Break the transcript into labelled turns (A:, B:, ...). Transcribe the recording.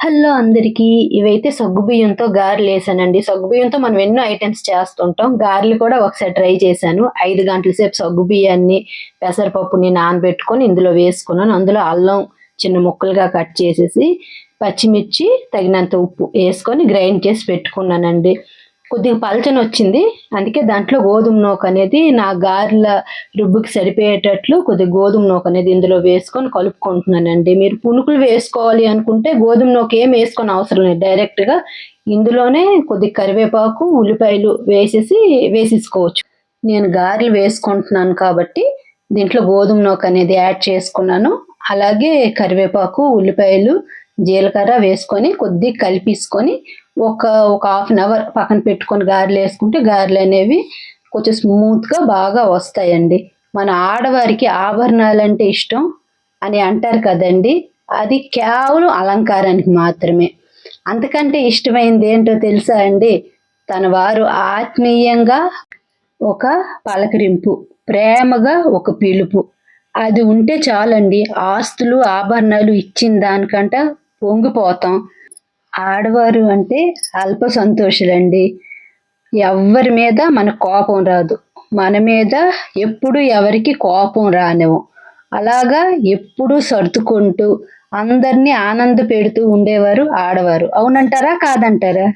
A: Hello అందరికీ ఇవైతే సగ్గుబియ్యంతో గారెలు వేసానండి. సగ్గుబియ్యంతో మనం ఎన్నో ఐటమ్స్ చేస్తుంటాం. గారెలు కూడా ఒకసారి ట్రై చేశాను. ఐదు గంటల సేపు సగ్గుబియ్యాన్ని పెసరపప్పుని నానబెట్టుకొని ఇందులో వేసుకున్నాను. అందులో అల్లం చిన్న ముక్కలుగా కట్ చేసేసి పచ్చిమిర్చి తగినంత ఉప్పు వేసుకొని గ్రైండ్ చేసి పెట్టుకున్నానండి. కొద్దిగా పలచన వచ్చింది. అందుకే దాంట్లో గోధుమ నూక అనేది నా గారెల రుబ్బుకి సరిపోయేటట్లు కొద్దిగా గోధుమ నూక అనేది ఇందులో వేసుకొని కలుపుకుంటున్నానండి. మీరు పునుకులు వేసుకోవాలి అనుకుంటే గోధుమ నూక ఏం వేసుకొని అవసరం లేదు. డైరెక్ట్గా ఇందులోనే కొద్ది కరివేపాకు ఉల్లిపాయలు వేసేసి వేసేసుకోవచ్చు. నేను గారెలు వేసుకుంటున్నాను కాబట్టి దీంట్లో గోధుమ నూక అనేది యాడ్ చేసుకున్నాను. అలాగే కరివేపాకు ఉల్లిపాయలు జీలకర్ర వేసుకొని కొద్ది కలిపేసుకొని ఒక ఒక హాఫ్ అన్ అవర్ పక్కన పెట్టుకొని గారెలు వేసుకుంటే గారెలు అనేవి కొంచెం స్మూత్గా బాగా వస్తాయండి. మన ఆడవారికి ఆభరణాలు అంటే ఇష్టం అని అంటారు కదండి. అది కేవలం అలంకారానికి మాత్రమే. అంతకంటే ఇష్టమైంది ఏంటో తెలుసా అండి? తన వారు ఆత్మీయంగా ఒక పలకరింపు ప్రేమగా ఒక పిలుపు. అది ఉంటే చాలండి. ఆస్తులు ఆభరణాలు ఇచ్చిన దానికంట పొంగిపోతాం. ఆడవారు అంటే అల్ప సంతోషులండి. ఎవరి మీద మన కోపం రాదు. మన మీద ఎప్పుడు ఎవరికి కోపం రానివ్వం. అలాగా ఎప్పుడు సర్దుకుంటూ అందరినీ ఆనంద పెడుతూ ఉండేవారు ఆడవారు. అవునంటారా కాదంటారా?